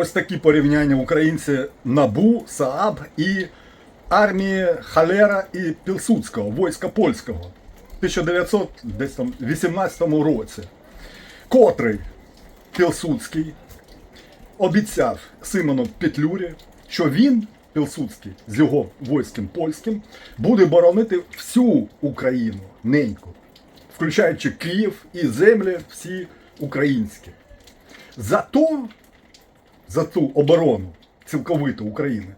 Ось такі порівняння українці НАБУ, СААБ і армії Халера і Пілсудського, війська польського в 1918 році, котрий Пілсудський обіцяв Симону Петлюрі, що він, Пілсудський, з його військом польським, буде боронити всю Україну неньку, включаючи Київ і землі всі українські. Зато за ту оборону цілковиту України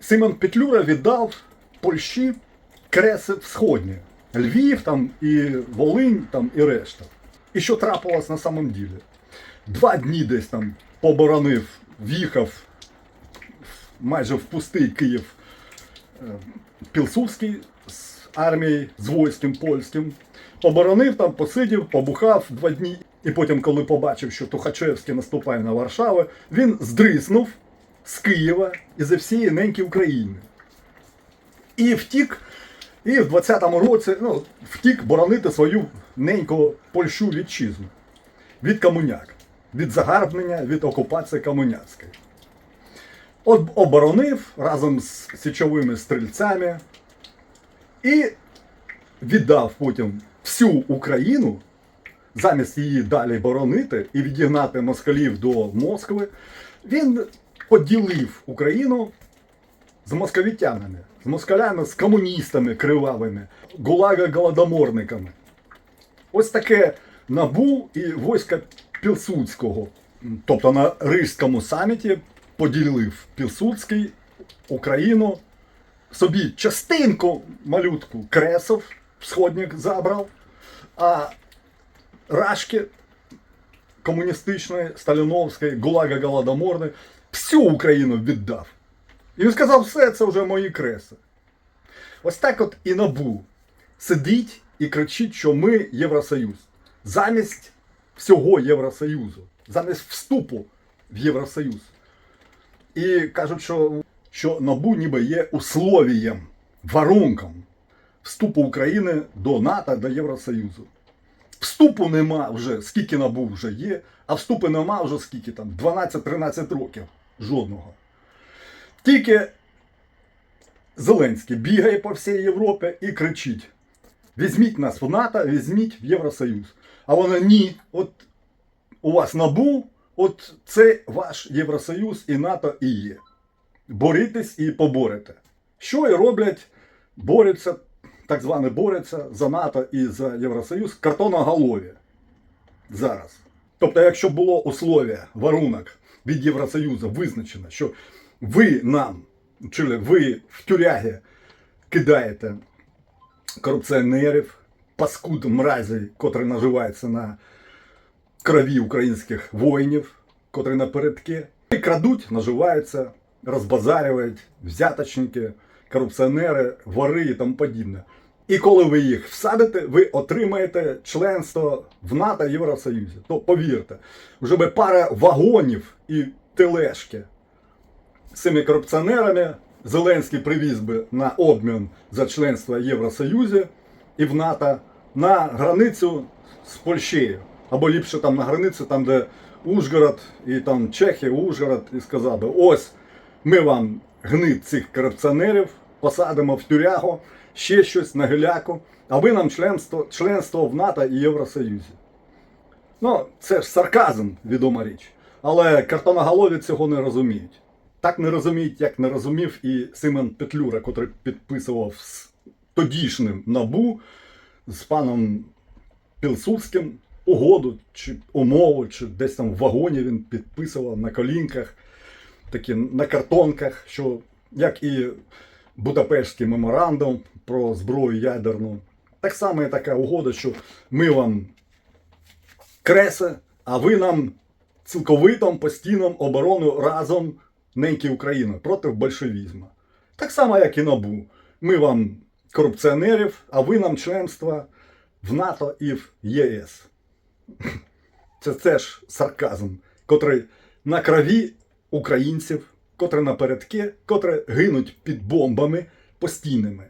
Симон Петлюра віддав Польщі креси Всходні, Львів там і Волинь там і решта. І що трапилось на самом ділі? Два дні десь там поборонив, в'їхав майже в пустий Київ е, Пілсудський з армією, з військом польським. Поборонив там, посидів, побухав два дні. І потім, коли побачив, що Тухачевський наступає на Варшаву, він здриснув з Києва і зі всієї неньки України. І втік, і в 20-му році ну, втік боронити свою неньку Польщу вітчизну від комуняк, від загарбнення, від окупації комуняцької. От оборонив разом з січовими стрільцями і віддав потім всю Україну, замість її далі боронити і відігнати москалів до Москви, він поділив Україну з московітянами, з москалями, з комуністами кривавими, гулага-голодоморниками. Ось таке набу і війська Пілсудського. Тобто на Рижському саміті поділив Пілсудський Україну собі частинку малютку кресов сходник забрав, а рашки комуністичної, сталіновської, гулага голодоморної всю Україну віддав. І він сказав, все, це вже мої креси. Ось так от і набу сидить і кричить, що ми Євросоюз. Замість всього Євросоюзу, замість вступу в Євросоюз. І кажуть, що, що набу ніби є условієм, варунком вступу України до НАТО, до Євросоюзу. Вступу нема вже, скільки набу вже є, а вступу нема вже скільки там, 12-13 років. Жодного. Тільки Зеленський бігає по всій Європі і кричить: візьміть нас в НАТО, візьміть в Євросоюз. А вона ні, от у вас набу, от це ваш Євросоюз і НАТО і є. Борітесь і поборете. Що і роблять, борються, так зване борються за НАТО і за Євросоюз картоноголові зараз. Тобто, якщо було условие, варунок від Євросоюзу визначено, що ви нам, чи ви в тюряги кидаєте корупціонерів, паскуд мразі, котрі наживаються на крові українських воїнів, котрі напередки, і крадуть, наживаються, розбазарюють, взяточники, корупціонери, вори і тому подібне. І коли ви їх всадите, ви отримаєте членство в НАТО Євросоюзі. То повірте, вже би пара вагонів і тележки з цими корупціонерами Зеленський привіз би на обмін за членство в Євросоюзі і в НАТО на границю з Польщею. Або ліпше там на границю, там, де Ужгород і там Чехія, Ужгород, і сказав би, ось ми вам гнит цих корупціонерів посадимо в тюрягу, ще щось на геляку, а ви нам членство, членство в НАТО і Євросоюзі. Ну, це ж сарказм, відома річ. Але картоноголові цього не розуміють. Так не розуміють, як не розумів і Симон Петлюра, котрий підписував з тодішнім набу з паном Пілсудським угоду чи умову, чи десь там в вагоні він підписував на колінках, такі на картонках, що як і Будапештський меморандум про зброю ядерну. Так само є така угода, що ми вам креси, а ви нам цілковитом постійним оборону разом неньки України проти большевізму. Так само, як і НАБУ. Ми вам корупціонерів, а ви нам членство в НАТО і в ЄС. Це теж сарказм, котрий на крові українців, котрі напередки, котрі гинуть під бомбами постійними.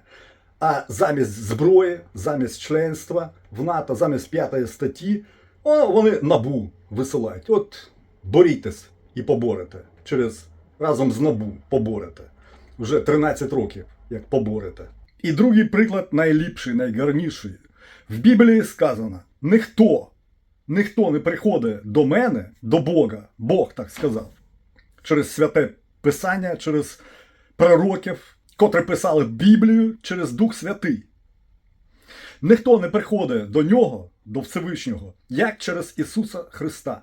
А замість зброї, замість членства в НАТО, замість п'ятої статті, вони набу висилають. От борітесь і поборете. Через разом з набу поборете. Вже 13 років, як поборете. І другий приклад найліпший, найгарніший. В Біблії сказано: ніхто, ніхто не приходить до мене, до Бога, Бог так сказав, через святе Писання, через пророків, котрі писали Біблію через Дух Святий. Ніхто не приходить до нього, до Всевишнього, як через Ісуса Христа.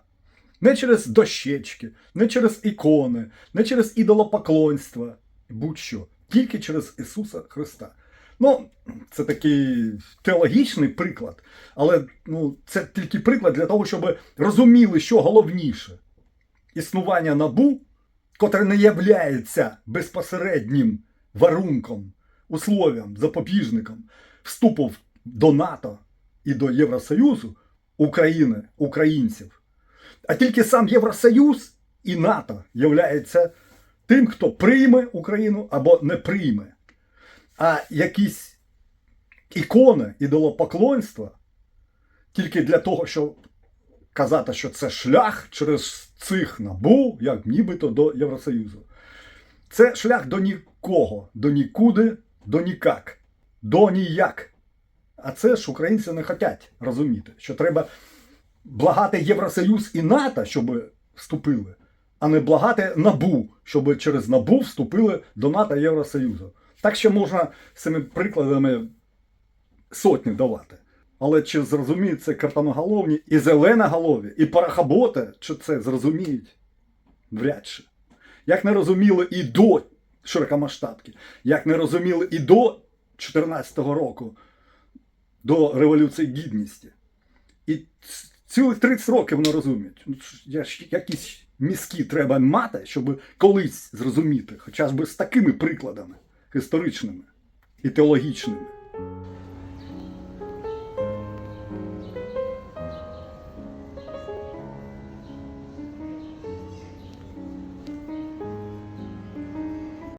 Не через дощечки, не через ікони, не через ідолопоклонство, будь-що, тільки через Ісуса Христа. Ну, це такий теологічний приклад, але ну, це тільки приклад для того, щоб розуміли, що головніше. Існування набу, котре не являється безпосереднім варунком, условием, запобіжником вступу до НАТО і до Євросоюзу України, українців. А тільки сам Євросоюз і НАТО являється тим, хто прийме Україну або не прийме. А якісь ікони ідолопоклонства тільки для того, щоб казати, що це шлях через цих набу, як нібито до Євросоюзу. Це шлях до нікого, до нікуди, до нікак, до ніяк. А це ж українці не хочуть розуміти, що треба благати Євросоюз і НАТО, щоб вступили, а не благати набу, щоб через набу вступили до НАТО Євросоюзу. Так що можна з цими прикладами сотні давати. Але чи зрозуміють це картоноголовні і зеленоголові, і парахоботи, чи це зрозуміють? Вряд чи. Як не розуміли і до широкомасштабки, як не розуміли і до 2014 року, до Революції Гідності. І цілих 30 років не розуміють. Ну, Якісь мізки треба мати, щоб колись зрозуміти, хоча б з такими прикладами історичними і теологічними.